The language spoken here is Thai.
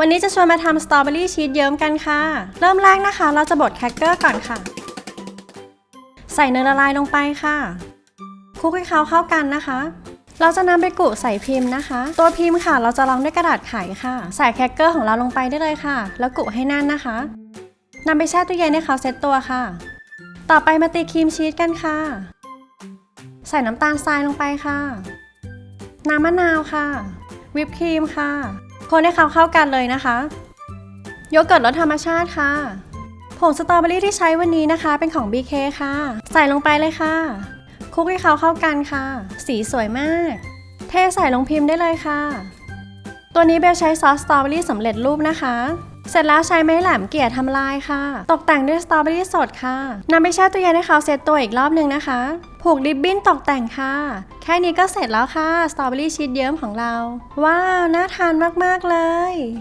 วันนี้จะชวนมาทำสตรอเบอรี่ชีสเยิ้มกันค่ะ เริ่มแรกนะคะ เราจะบดแครกเกอร์ก่อนค่ะ ใส่เนยละลายลงไปค่ะคลุกให้เขาเข้ากันนะคะ เราจะนำไปกุใส่พิมพ์นะคะ ตัวพิมพ์ค่ะ เราจะรองด้วยกระดาษไขค่ะ ใส่แครกเกอร์ของเราลงไปได้เลยค่ะ แล้วกุให้แน่นนะคะนำไปแช่ตู้เย็นให้เขาเซ็ตตัวค่ะ ต่อไปมาตีครีมชีสกันค่ะ ใส่น้ำตาลทรายลงไปค่ะ น้ำมะนาวค่ะ วิปครีมค่ะ คนให้เขาเข้ากันเลยนะคะ โยเกิร์ตรสธรรมชาติค่ะ ผงสตรอเบอรี่ที่ใช้วันนี้นะคะ เป็นของ BK ค่ะ ใส่ลงไปเลยค่ะคลุกให้เขาเข้ากันค่ะ สีสวยมาก เทใส่ลงพิมพ์ได้เลยค่ะ ตัวนี้เบลใช้ซอสสตรอเบอรี่สำเร็จรูปนะคะ เสร็จแล้วใช้ไม้แหลมเกี่ยทำลายค่ะ ตกแต่งด้วยสตรอเบอรี่สดค่ะนำไปแช่ตู้เย็นให้เขาเซตตัวอีกรอบหนึ่งนะคะ ผูกริบบิ้นตกแต่งค่ะ แค่นี้ก็เสร็จแล้วค่ะ สตรอเบอรี่ชีสเยิ้มของเรา ว้าว น่าทานมาก ๆ เลย